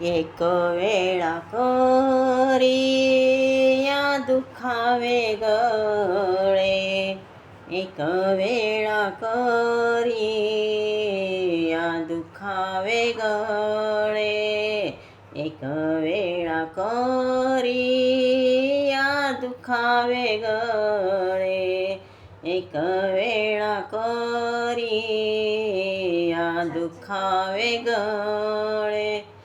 एक वेळा करी या दुखावे गळे. एक वेळा करी या दुखावे गळे. एक वेळा करी या दुखावे गळे. एक वेळा करी या दुखावे गळे.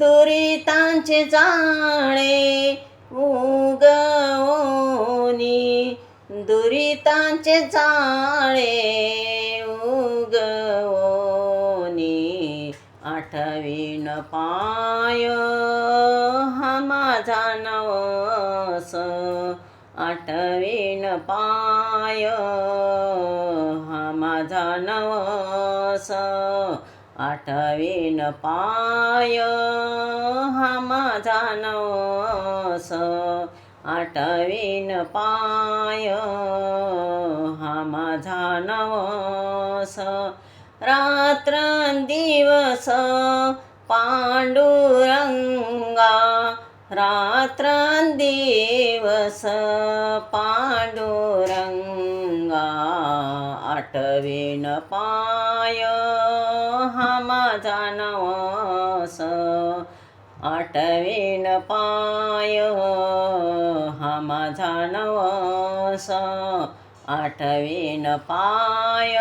दुरितांचे जाळे उगवनी. दुरितांचे जाळे उगवनी. आठवीन पाय हा माझा नवस. आठवीन पाय हा माझा नवस. आठवीन पाय हा माझा नवस. आठवीन पाय हा माझा नवस. रात्रंदिवस पांडुरंगा रात्रंदिवस पा आठवीन पाय हा माझा नवस. आठवीन पाय हा माझा नवस. आठवीन पाय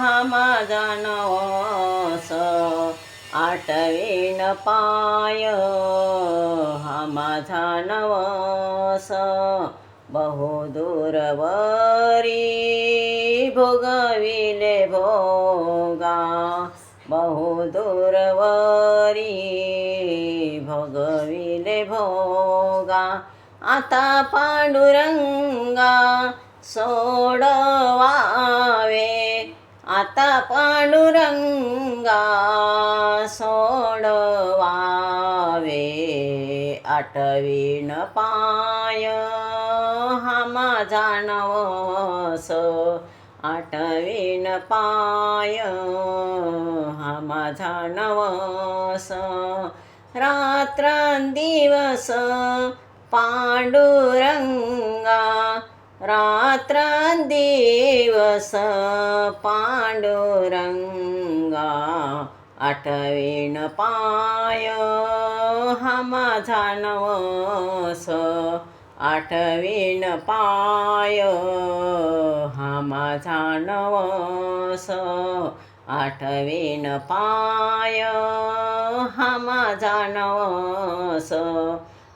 हा माझा नवस. आठवीन पाय हा माझा नवस. बहुदूरवरी भोगविले भोगा। बहुदूरवरी भोगविले भोगा। आता पांडुरंगा सोडवावे। आता पांडुरंगा सोडवावे आठवीन पाय। हा माझा नवस आठवीन पाय. हा माझा नवस रात्रंदिवस पांडुरंगा रात्रंदिवस पांडुरंगा आठवीन पाय. हा माझा नवस आठवीन पाय हा माझा नवस. आठवीन पाय हा माझा नवस.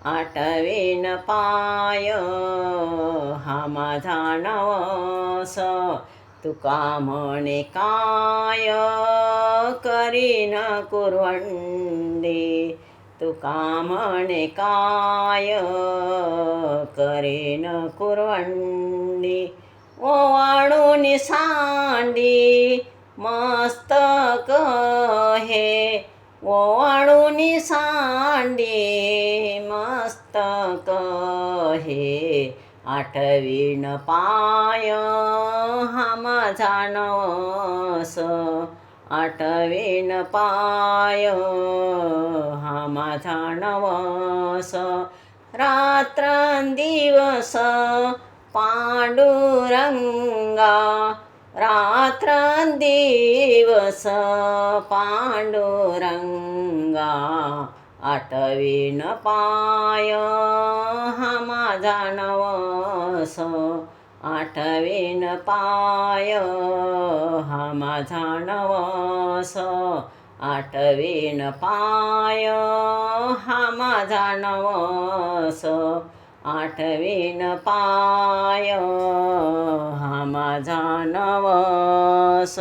आठवीन पाय हा माझा नवस. तुका म्हणे काय करीन कुरवंडी? तुका म्हणे काय करीन कुरवंडी ओवाळून सांडी मस्तक हे ओवाळून सांडी मस्तक हे आठवीन पाय हा माझा नवस आठवीन पाय हा माझा नवस. रात्रंदिवस पांडुरंगा. रात्रंदिवस पांडुरंगा. आठवीन पाय हा माझा नवस. आठवीन पाय हा माझा नवस. आठवीन पाय हा माझा नवस. आठवीन पाय हा माझा नवस.